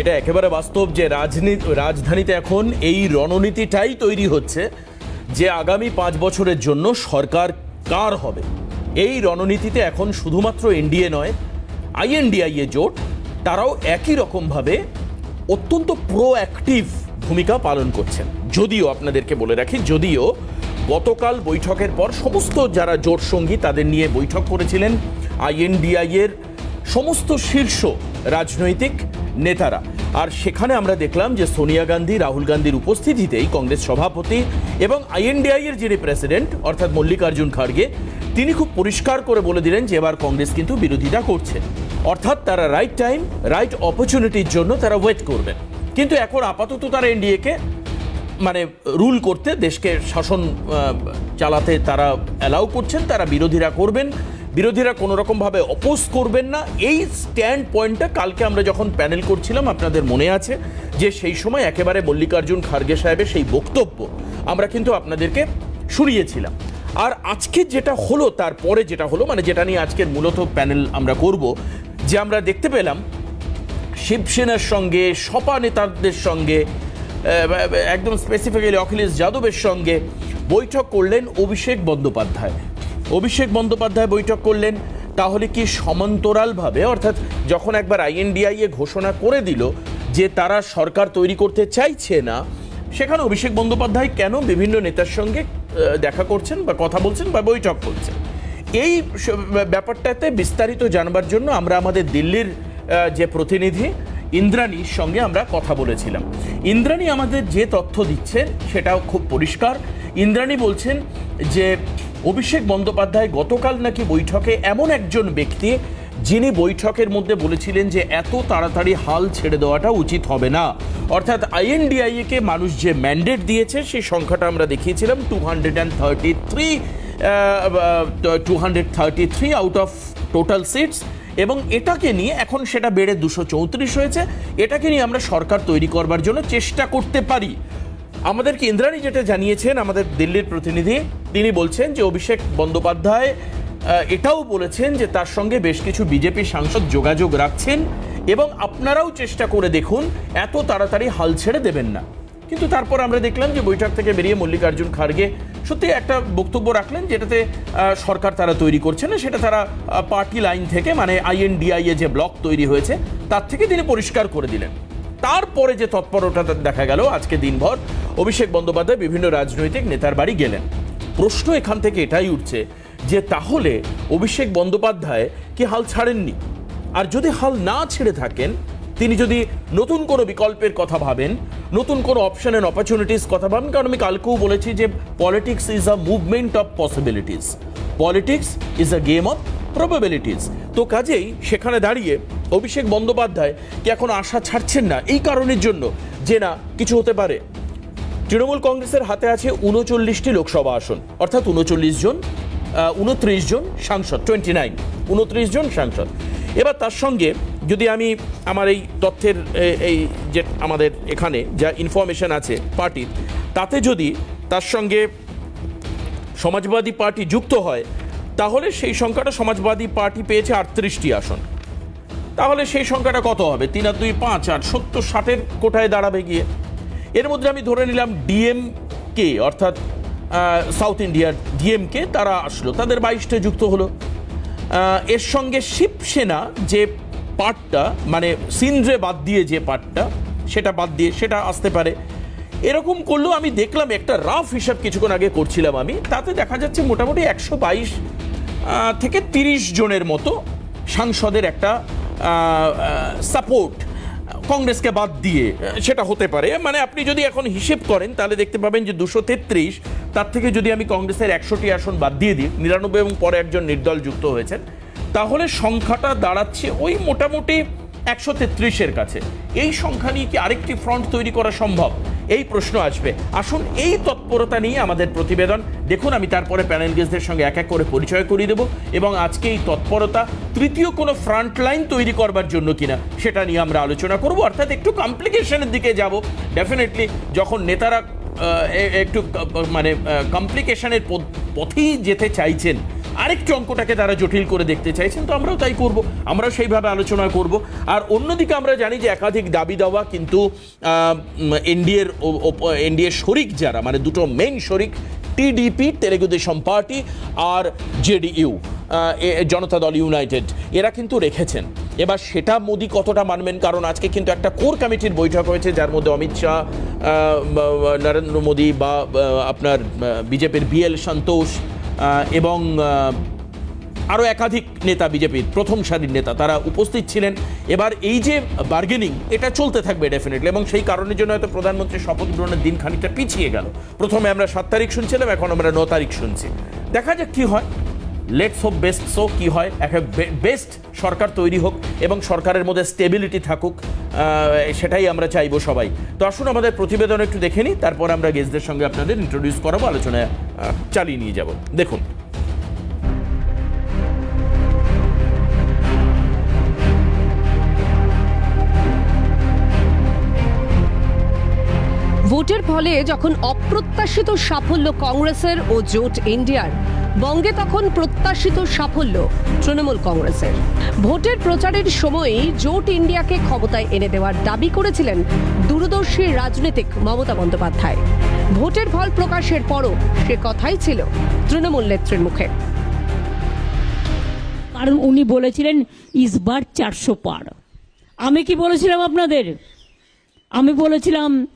এটা একেবারে বাস্তব যে রাজনীতি রাজধানীতে এখন এই রণনীতিটাই তৈরি হচ্ছে যে আগামী পাঁচ বছরের জন্য সরকার কার হবে। এই রণনীতিতে এখন শুধুমাত্র এনডিএ নয়, আইএনডিআইএ জোট, তারাও একই রকমভাবে অত্যন্ত প্রোঅ্যাক্টিভ ভূমিকা পালন করছেন। যদিও আপনাদেরকে বলে রাখি, যদিও গতকাল বৈঠকের পর সমস্ত যারা জোট সঙ্গী তাদের নিয়ে বৈঠক করেছিলেন আইএনডিআইয়ের সমস্ত শীর্ষ রাজনৈতিক নেতারা। আর সেখানে আমরা দেখলাম যে সোনিয়া গান্ধী, রাহুল গান্ধীর উপস্থিতিতেই কংগ্রেস সভাপতি এবং আইএনডিআই এর যিনি প্রেসিডেন্ট, অর্থাৎ মল্লিকার্জুন খাড়গে, তিনি খুব পরিষ্কার করে বলে দিলেন যে এবার কংগ্রেস কিন্তু বিরোধিতা করছে। অর্থাৎ তারা রাইট টাইম রাইট অপরচুনিটির জন্য তারা ওয়েট করবেন কিন্তু এখন আপাতত তারা এনডিএকে মানে রুল করতে, দেশকে শাসন চালাতে তারা অ্যালাউ করছেন, তারা বিরোধীরা করবেন। বিরোধীরা কোনো রকমভাবে অপোজ করবেন না। এই স্ট্যান্ড পয়েন্টটা কালকে আমরা যখন প্যানেল করছিলাম, আপনাদের মনে আছে যে সেই সময় একেবারে মল্লিকার্জুন খার্গে সাহেবের সেই বক্তব্য আমরা কিন্তু আপনাদেরকে শুনিয়েছিলাম। আর আজকে যেটা হলো, তারপরে যেটা হলো মানে যেটা নিয়ে আজকের মূলত প্যানেল আমরা করব, যে আমরা দেখতে পেলাম শিবসেনার সঙ্গে, সপা নেতাদের সঙ্গে একদম স্পেসিফিক্যালি অখিলেশ যাদবের সঙ্গে বৈঠক করলেন অভিষেক বন্দ্যোপাধ্যায়। অভিষেক বন্দ্যোপাধ্যায় বৈঠক করলেন, তাহলে কি সমান্তরালভাবে, অর্থাৎ যখন একবার আইএনডিআইএ ঘোষণা করে দিল যে তারা সরকার তৈরি করতে চাইছে না, সেখানে অভিষেক বন্দ্যোপাধ্যায় কেন বিভিন্ন নেতার সঙ্গে দেখা করছেন বা কথা বলছেন বা বৈঠক করছেন? এই ব্যাপারটাতে বিস্তারিত জানবার জন্য আমরা আমাদের দিল্লির যে প্রতিনিধি, ইন্দ্রাণীর সঙ্গে আমরা কথা বলেছিলাম। ইন্দ্রাণী আমাদের যে তথ্য দিচ্ছেন, সেটাও খুব পরিষ্কার। ইন্দ্রাণী বলছেন যে অভিষেক বন্দ্যোপাধ্যায় গতকাল নাকি বৈঠকে এমন একজন ব্যক্তি যিনি বৈঠকের মধ্যে বলেছিলেন যে এত তাড়াতাড়ি হাল ছেড়ে দেওয়াটা উচিত হবে না। অর্থাৎ আইএনডিআইএ কে মানুষ যে ম্যান্ডেট দিয়েছে, সেই সংখ্যাটা আমরা দেখিয়েছিলাম two hundred and thirty three two hundred thirty three out of total seats এবং এটাকে নিয়ে এখন সেটা বেড়ে দুশো চৌত্রিশ হয়েছে। এটাকে নিয়ে আমরা সরকার তৈরি করবার জন্য চেষ্টা করতে পারি। আমাদের কেন্দ্রানি যেটা জানিয়েছেন আমাদের দিল্লির প্রতিনিধি, তিনি বলছেন যে অভিষেক বন্দ্যোপাধ্যায় এটাও বলেছেন যে তার সঙ্গে বেশ কিছু বিজেপি সাংসদ যোগাযোগ রাখছেন এবং আপনারাও চেষ্টা করে দেখুন, এত তাড়াতাড়ি হাল ছেড়ে দেবেন না। কিন্তু তারপর আমরা দেখলাম যে বৈঠক থেকে বেরিয়ে মল্লিকার্জুন খাড়গে সত্যি একটা বক্তব্য রাখলেন যেটাতে সরকার তারা তৈরি করছে না, সেটা তারা পার্টি লাইন থেকে মানে আইএনডিআইএ যে ব্লক তৈরি হয়েছে, তার থেকে তিনি পরিষ্কার করে দিলেন। তারপরে যে তৎপরতা দেখা গেল আজকে দিনভর অভিষেক বন্দ্যোপাধ্যায় বিভিন্ন রাজনৈতিক নেতার বাড়ি গেলেন। প্রশ্ন এখান থেকে এটাই উঠছে যে তাহলে অভিষেক বন্দ্যোপাধ্যায় কি হাল ছাড়েননি? আর যদি হাল না ছেড়ে থাকেন, তিনি যদি নতুন কোনো বিকল্পের কথা ভাবেন, নতুন কোনো অপশন অ্যান্ড অপরচুনিটিস কথা ভাবেন, কারণ আমি কালকেও বলেছি যে politics is a movement of possibilities politics is a game of probabilities তো কাজেই সেখানে দাঁড়িয়ে অভিষেক বন্দ্যোপাধ্যায় কি এখন আশা ছাড়ছেন না? এই কারণের জন্য যে না কিছু হতে পারে। তৃণমূল কংগ্রেসের হাতে আছে উনচল্লিশটি লোকসভা আসন। অর্থাৎ উনচল্লিশ জন উনত্রিশ জন সাংসদ টোয়েন্টি নাইন উনত্রিশ জন সাংসদ। এবার তার সঙ্গে যদি আমি আমার এই তথ্যের এই যে আমাদের এখানে যা ইনফরমেশন আছে পার্টির, তাতে যদি তার সঙ্গে সমাজবাদী পার্টি যুক্ত হয়, তাহলে সেই সংখ্যাটা সমাজবাদী পার্টি পেয়েছে আটত্রিশটি আসন। তাহলে সেই সংখ্যাটা কত হবে? তিন আর দুই পাঁচ, আর সত্তর ষাটের কোঠায় দাঁড়াবে গিয়ে। এর মধ্যে আমি ধরে নিলাম ডিএমকে, অর্থাৎ সাউথ ইন্ডিয়ার ডিএমকে তারা আসলো। তাদের বাইশটা যুক্ত হলো। এর সঙ্গে শিবসেনা যে পার্টটা মানে সিন্দ্রে বাদ দিয়ে যে পার্টটা, সেটা বাদ দিয়ে, সেটা আসতে পারে। এরকম করলেও আমি দেখলাম একটা রাফ হিসাব কিছুক্ষণ আগে করছিলাম আমি। তাতে দেখা যাচ্ছে মোটামুটি একশো বাইশ থেকে তিরিশ জনের মতো সাংসদের একটা সাপোর্ট কংগ্রেসকে বাদ দিয়ে সেটা হতে পারে। মানে আপনি যদি এখন হিসেব করেন, তাহলে দেখতে পাবেন যে দুশো তেত্রিশ, তার থেকে যদি আমি কংগ্রেসের একশোটি আসন বাদ দিয়ে দিই, নিরানব্বই এবং পরে একজন নির্দল যুক্ত হয়েছেন, তাহলে সংখ্যাটা দাঁড়াচ্ছে ওই মোটামুটি একশো তেত্রিশের কাছে। এই সংখ্যা নিয়ে কি আরেকটি ফ্রন্ট তৈরি করা সম্ভব? এই প্রশ্ন আসবে। আসুন এই তৎপরতা নিয়ে আমাদের প্রতিবেদন। দেখুন, আমি তারপরে প্যানেল গেস্টদের সঙ্গে এক এক করে পরিচয় করিয়ে দেবো এবং আজকে এই তৎপরতা তৃতীয় কোনো ফ্রন্ট লাইন তৈরি করবার জন্য কিনা সেটা নিয়ে আমরা আলোচনা করব। অর্থাৎ একটু কমপ্লিকেশনের দিকে যাব। ডেফিনেটলি যখন নেতারা একটু মানে কমপ্লিকেশনের পথেই যেতে চাইছেন আরেকটু অঙ্কটাকে তারা জটিল করে দেখতে চাইছেন, তো আমরাও তাই করব আমরা সেইভাবে আলোচনা করব। আর অন্যদিকে আমরা জানি যে একাধিক দাবি দেওয়া কিন্তু এনডিএর এনডিএর শরিক যারা মানে দুটো মেইন শরিক, টিডিপি, তেলেগু দেশম পার্টি আর জেডিইউ জনতা দল ইউনাইটেড, এরা কিন্তু রেখেছেন। এবার সেটা মোদি কতটা মানবেন, কারণ আজকে কিন্তু একটা কোর কমিটির বৈঠক হয়েছে, যার মধ্যে অমিত শাহ নরেন্দ্র মোদী বা আপনার বিজেপির বিএল সন্তোষ এবং আরও একাধিক নেতা বিজেপির প্রথম সারির নেতা তারা উপস্থিত ছিলেন। এবার এই যে বার্গেনিং এটা চলতে থাকবে ডেফিনেটলি এবং সেই কারণের জন্য হয়তো প্রধানমন্ত্রীর শপথ গ্রহণের দিন খানিকটা পিছিয়ে গেল। প্রথমে আমরা সাত তারিখ শুনছিলাম, এখন আমরা ন তারিখ শুনছি। দেখা যাক কী হয়। লেটস হোপ বেস্ট সো কি হয়? একটা বেস্ট সরকার তৈরি হোক এবং সরকারের মধ্যে স্টেবিলিটি থাকুক সেটাই আমরা চাইব সবাই। তো আসুন আমাদের প্রতিবেদন একটু দেখে নিই তারপর আমরা গেস্টদের সঙ্গে আপনাদের ইন্ট্রোডিউস করাবো আলোচনায় আহ, চালিয়ে নিয়ে যাব। দেখুন। ভোটের ফলে যখন অপ্রত্যাশিত সাফল্য কংগ্রেসের ও জোট ইন্ডিয়ার বঙ্গে তখন প্রত্যাশিত সাফল্য তৃণমূল কংগ্রেসের। ভোটের প্রচারের সময়ই জোট ইন্ডিয়াকে ক্ষমতায় এনে দেওয়ার দাবি করেছিলেন দূরদর্শী রাজনীতিক মমতা বন্দ্যোপাধ্যায়। ভোটের ফল প্রকাশের পরও সে কথাই ছিল তৃণমূল নেত্রীর মুখে। কারণ উনি বলেছিলেন ইসবার চারশো পার। আমি কি বলেছিলাম আপনাদের? আমি বলেছিলাম,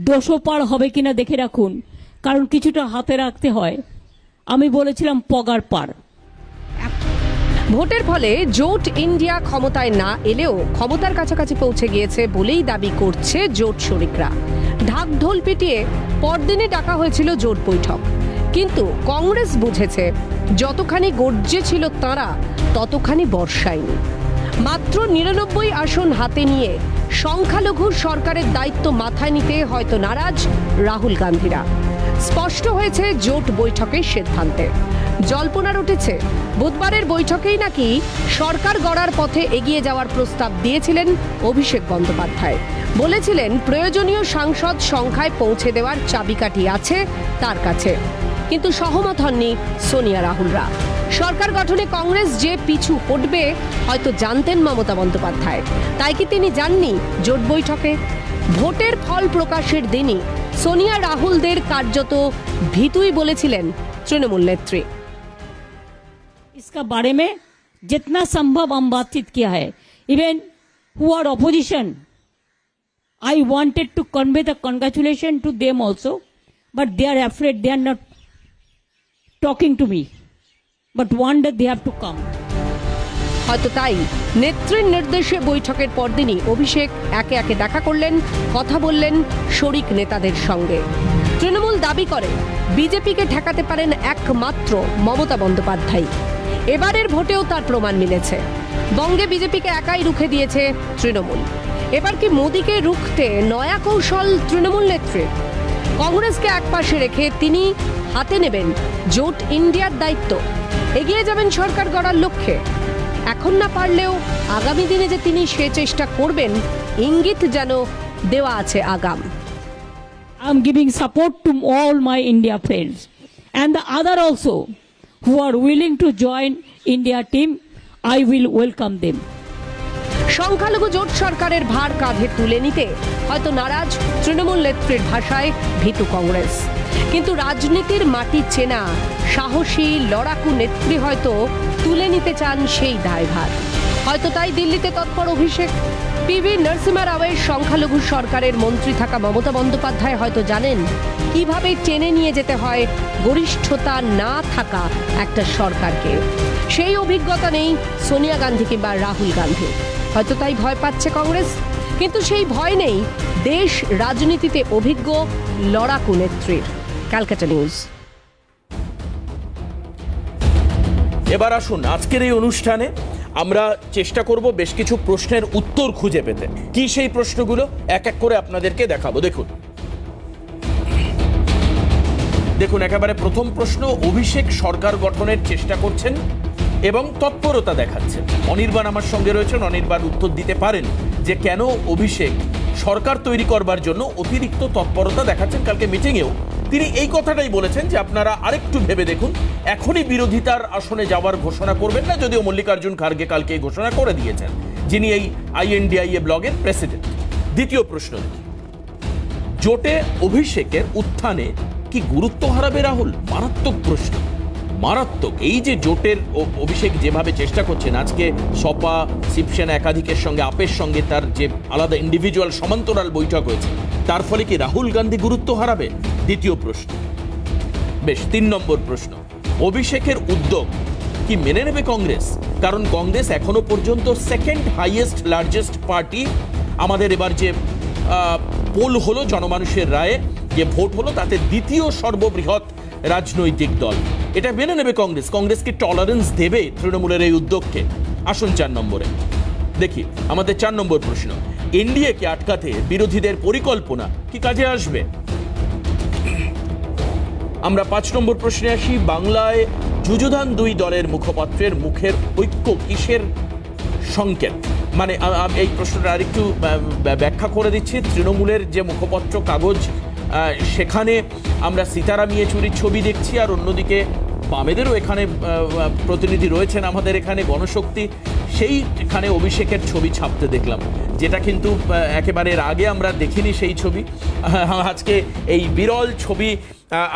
দুশো পার হবে কিনা দেখে রাখুন। কারণ কিছুটা হাতে রাখতে হয়। আমি বলেছিলাম পগার পার। ভোটের ফলে জোট ইন্ডিয়া ক্ষমতায় না এলেও ক্ষমতার কাছাকাছি পৌঁছে গিয়েছে বলেই দাবি করছে জোট শরিকরা ঢাক ঢোল পিটিয়ে পরদিনে ডাকা হয়েছিল জোট বৈঠক। কিন্তু কংগ্রেস বুঝেছে যতখানি গর্জে ছিল তারা ততখানি বর্ষায়নি। মাত্র নিরানব্বই আসন হাতে নিয়ে সংখ্যালঘু সরকারের দায়িত্ব মাথায় নিতে হয়তো নারাজ রাহুল গান্ধীরা। স্পষ্ট হয়েছে জোট বৈঠকের সিদ্ধান্তে। জল্পনার উঠেছে, বুধবারের বৈঠকেই নাকি সরকার গড়ার পথে এগিয়ে যাওয়ার প্রস্তাব দিয়েছিলেন অভিষেক বন্দ্যোপাধ্যায়। বলেছিলেন, প্রয়োজনীয় সাংসদ সংখ্যায় পৌঁছে দেওয়ার চাবিকাঠি আছে তার কাছে। কিন্তু সহমত হননি সোনিয়া রাহুলরা। সরকার গঠনে কংগ্রেস যে পিছু হটবে, হয়তো জানতেন মমতা বন্দ্যোপাধ্যায়। তাই কি তিনি যাননি জোট বৈঠকে? ভোটের ফল প্রকাশের দিনই সোনিয়া রাহুলদের কার্যত ভীতুই বলেছিলেন তৃণমূল নেত্রী इसका बारे में जितना संभव हम बातचीत किया है even who are opposition I wanted to convey the congratulation to them also but they are afraid they are not talking to me but one day they have to come হয়তো তাই। নেত্রীর নির্দেশে বৈঠকের পরদিনই অভিষেক একে একে দেখা করলেন, কথা বললেন শরিক নেতাদের সঙ্গে। তৃণমূল দাবি করে, বিজেপিকে ঠেকাতে পারেন একমাত্র মমতা বন্দ্যোপাধ্যায়। এবারের ভোটেও তার প্রমাণ মিলেছে। বঙ্গে বিজেপিকে একাই রুখে দিয়েছে তৃণমূল। এবার কি মোদীকে রুখতে নয়া কৌশল তৃণমূল নেত্রীর? কংগ্রেসকে একপাশে রেখে তিনি হাতে নেবেন জোট ইন্ডিয়ার দায়িত্ব। এগিয়ে যাবেন সরকার গড়ার লক্ষ্যে। এখন না পারলেও আগামী দিনে যে তিনি সে চেষ্টা করবেন ইঙ্গিত যেন দেওয়া আছে আগাম। Am giving support to all my India friends and the other also who are willing to join India team I will welcome them সংখ্যালঘু জোট সরকারের ভার কাঁধে তুলে নিতে হয়তো নারাজ তৃণমূল নেত্রীর ভাষায় ভীতু কংগ্রেস। কিন্তু রাজনীতির মাটি চেনা। সাহসী, লড়াকু নেত্রী হয়তো তুলে নিতে চান সেই দায়ভার। হয়তো তাই দিল্লিতে তৎপর অভিষেক। পিভি নরসিমা রাওয়ের সংখ্যালঘু সরকারের মন্ত্রী থাকা মমতা বন্দ্যোপাধ্যায় হয়তো জানেন, কীভাবে টেনে নিয়ে যেতে হয় গরিষ্ঠতা না থাকা একটা সরকারকে। সেই অভিজ্ঞতা নেই সোনিয়া গান্ধী কিংবা রাহুল গান্ধী। হয়তো তাই ভয় পাচ্ছে কংগ্রেস, কিন্তু সেই ভয় নেই দেশ রাজনীতিতে অভিজ্ঞ লড়াকু নেত্রীর। ক্যালকাটা নিউজ। এবার আসুন আজকের এই অনুষ্ঠানে আমরা চেষ্টা করব বেশ কিছু প্রশ্নের উত্তর খুঁজে পেতে। কি সেই প্রশ্নগুলো? এক এক করে আপনাদেরকে দেখাবো। দেখুন। দেখুন, একেবারে প্রথম প্রশ্ন, অভিষেক সরকার গঠনের চেষ্টা করছেন এবং তৎপরতা দেখাচ্ছেন অনির্বাণ আমার সঙ্গে রয়েছেন, অনির্বাণ উত্তর দিতে পারেন যে কেন অভিষেক সরকার তৈরি করবার জন্য অতিরিক্ত তৎপরতা দেখাচ্ছেন। কালকে মিটিংয়েও তিনি এই কথাটাই বলেছেন যে আপনারা আরেকটু ভেবে দেখুন, এখনই বিরোধিতার আসনে যাওয়ার ঘোষণা করবেন না, যদিও মল্লিকার্জুন খার্গে কালকে ঘোষণা করে দিয়েছেন, যিনি এই আইএনডিআইএ ব্লগের প্রেসিডেন্ট। দ্বিতীয় প্রশ্ন জোটে অভিষেকের উত্থানে কি গুরুত্ব হারাবে রাহুল? মারাত্মক প্রশ্ন। মারাত্মক। এই যে জোটের অভিষেক যেভাবে চেষ্টা করছেন, আজকে সপা, শিবসেনা একাধিকের সঙ্গে আপের সঙ্গে তার যে আলাদা ইন্ডিভিজুয়াল সমান্তরাল বৈঠক হয়েছে, তার ফলে কি রাহুল গান্ধী গুরুত্ব হারাবে? দ্বিতীয় প্রশ্ন। বেশ, তিন নম্বর প্রশ্ন। অভিষেকের উদ্যোগ কি মেনে নেবে কংগ্রেস? কারণ কংগ্রেস এখনও পর্যন্ত সেকেন্ড হাইয়েস্ট লার্জেস্ট পার্টি আমাদের এবার যে পোল হলো জনমানুষের রায়ে, যে ভোট হলো তাতে দ্বিতীয় সর্ববৃহৎ রাজনৈতিক দল। এটা মেনে নেবে কংগ্রেস। কংগ্রেসকে টলারেন্স দেবে তৃণমূলের এই উদ্যোগকে। আসুন চার নম্বরে। দেখি, আমাদের চার নম্বর প্রশ্ন। এনডিএকে আটকাতে বিরোধীদের পরিকল্পনা কি কাজে আসবে? আমরা পাঁচ নম্বর প্রশ্নে আসি, বাংলায় যুযুধান দুই দলের মুখপাত্রের মুখের ঐক্য কিসের সংকেত? মানে এই প্রশ্নটা আরেকটু ব্যাখ্যা করে দিচ্ছি। তৃণমূলের যে মুখপত্র কাগজ সেখানে আমরা সীতারাম ইয়েচুরির ছবি দেখছি আর অন্যদিকে বামেদেরও এখানে প্রতিনিধি রয়েছেন আমাদের এখানে গণশক্তি। সেই এখানে অভিষেকের ছবি ছাপতে দেখলাম। যেটা কিন্তু একেবারে আগে আমরা দেখিনি সেই ছবি। আজকে এই বিরল ছবি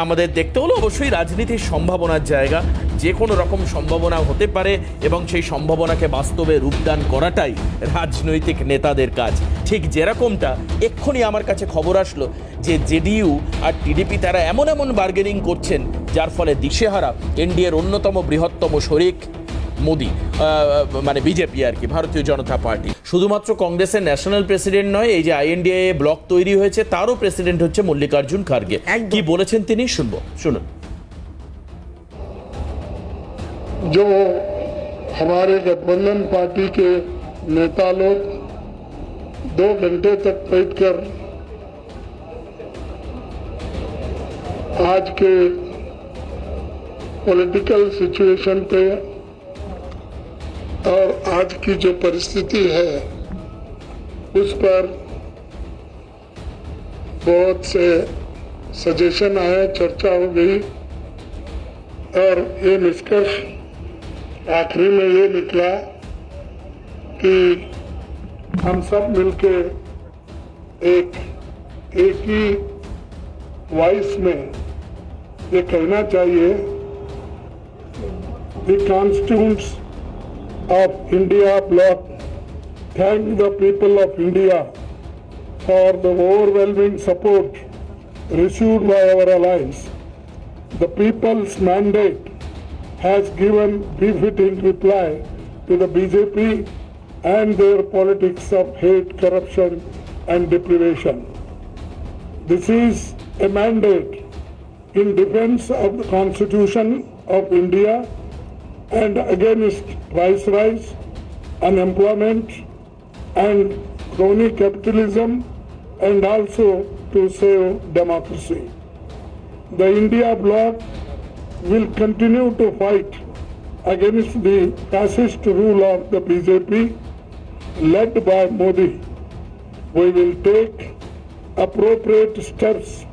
আমাদের দেখতে হলো অবশ্যই রাজনীতির সম্ভাবনার জায়গা। যে কোনো রকম সম্ভাবনা হতে পারে এবং সেই সম্ভাবনাকে বাস্তবে রূপদান করাটাই রাজনৈতিক নেতাদের কাজ। ঠিক যেরকমটা, এক্ষুনি আমার কাছে খবর আসলো যে জেডিইউ আর টিডিপি তারা এমন এমন বার্গেনিং করছেন, যার ফলে দিশেহারা, এনডিএর অন্যতম বৃহত্তম শরিক মোদি আহ, মানে বিজেপি আর কি ভারতীয় জনতা পার্টি শুধুমাত্র কংগ্রেসের ন্যাশনাল প্রেসিডেন্ট নয় এই যে আইএনডিএ ব্লক তৈরি হয়েছে তারও প্রেসিডেন্ট হচ্ছে মল্লিকার্জুন খার্গে একদম। কি বলেছেন তিনি শুনবো শুনুন जो हमारे गठबंधन पार्टी के नेता लोग दो घंटे तक बैठकर आज के पॉलिटिकल सिचुएशन पे और आज की जो परिस्थिति है, उस पर बहुत से सजेशन आए, चर्चा हो गई। और ये निष्कर्ष आखिरी में ये निकला कि हम सब मिलके एक एक ही वॉइस में ये कहना चाहिए the of India bloc thank the people of India for the overwhelming support received by our allies. The people's mandate has given befitting reply to the BJP and their politics of hate, corruption, and deprivation. This is a mandate in defense of the Constitution of India and against price rise, unemployment, and crony capitalism, and also to save democracy the India bloc will continue to fight against the fascist rule of the BJP led by Modi. We will take appropriate steps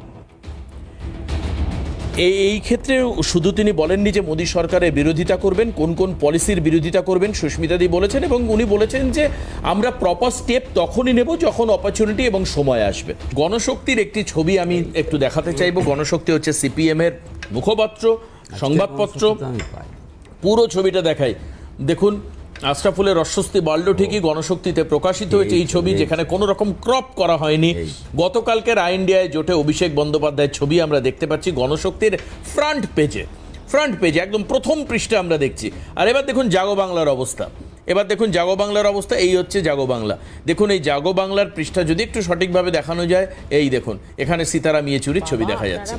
এই এই ক্ষেত্রে শুধু তিনি বলেননি যে মোদী সরকারের বিরোধিতা করবেন কোন কোন পলিসির বিরোধিতা করবেন সুস্মিতাদি বলেছেন এবং উনি বলেছেন যে আমরা প্রপার স্টেপ তখনই নেব যখন অপরচুনিটি এবং সময় আসবে। গণশক্তির একটি ছবি আমি একটু দেখাতে চাইব। গণশক্তি হচ্ছে সিপিএম এর মুখপাত্র সংবাদপত্র। পুরো ছবিটা দেখাই। দেখুন আশরাফুলের অস্বস্তি বাড়ল ঠিকই গণশক্তিতে প্রকাশিত হয়েছে এই ছবি যেখানে কোনো রকম ক্রপ করা হয়নি। গতকালকের ইন্ডিয়ায় জোটে অভিষেক বন্দ্যোপাধ্যায়ের ছবি আমরা দেখতে পাচ্ছি গণশক্তির ফ্রন্ট পেজে। ফ্রন্ট পেজে একদম প্রথম পৃষ্ঠে আমরা দেখছি। আর এবার দেখুন জাগো বাংলার অবস্থা। এবার দেখুন জাগো বাংলার অবস্থা এই হচ্ছে জাগো বাংলা। দেখুন এই জাগো বাংলার পৃষ্ঠা যদি একটু সঠিকভাবে দেখানো যায় এই দেখুন এখানে সীতারাম ইয়েচুরির ছবি দেখা যাচ্ছে।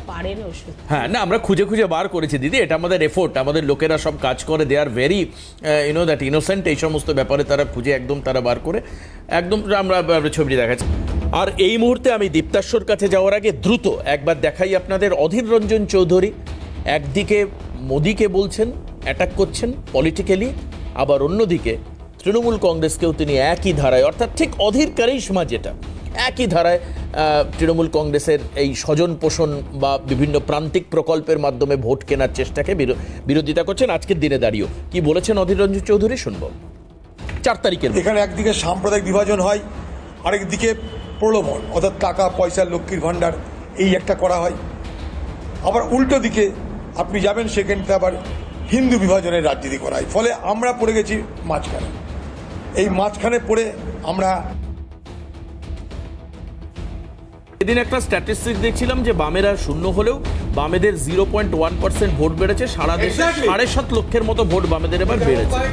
হ্যাঁ না আমরা খুঁজে খুঁজে বার করেছি দিদি এটা আমাদের এফোর্ট আমাদের লোকেরা সব কাজ করে they are very you know that innocent এই সমস্ত ব্যাপারে তারা খুঁজে একদম তারা বার করে একদম আমরা ছবিটি দেখাচ্ছি। আর এই মুহূর্তে আমি দীপ্তাশ্বর কাছে যাওয়ার আগে দ্রুত একবার দেখাই আপনাদের অধীর রঞ্জন চৌধুরী। একদিকে মোদিকে বলছেন অ্যাটাক করছেন পলিটিক্যালি আবার অন্যদিকে তৃণমূল কংগ্রেসকেও তিনি একই ধারায়, অর্থাৎ ঠিক অধীর কারিশমা যেটা, একই ধারায় তৃণমূল কংগ্রেসের এই স্বজন পোষণ বা বিভিন্ন প্রান্তিক প্রকল্পের মাধ্যমে ভোট কেনার চেষ্টাকে বিরো- বিরোধিতা করছেন আজকের দিনে দাঁড়িয়েও। কি বলেছেন অধীর রঞ্জন চৌধুরী? শুনব। চার তারিখের। এখানে একদিকে সাম্প্রদায়িক বিভাজন হয়, আরেকদিকে প্রলোভন, অর্থাৎ টাকা, পয়সা, লক্ষ্মীর ভাণ্ডার, এই একটা করা হয়। আবার উল্টো দিকে আপনি যাবেন সেখানটা আবার হিন্দু বিভাজনের রাজনীতি করা হয় ফলে আমরা পড়ে গেছি মাঝখানে। এই মাঝখানে পড়ে আমরা এদিন একটা স্ট্যাটিস্টিক দেখছিলাম যে বামেরা শূন্য হলেও বামেদের zero point one percent vote বেড়েছে সারা দেশে সাড়ে সাত লক্ষের মতো ভোট বামেদের এবার বেড়েছে।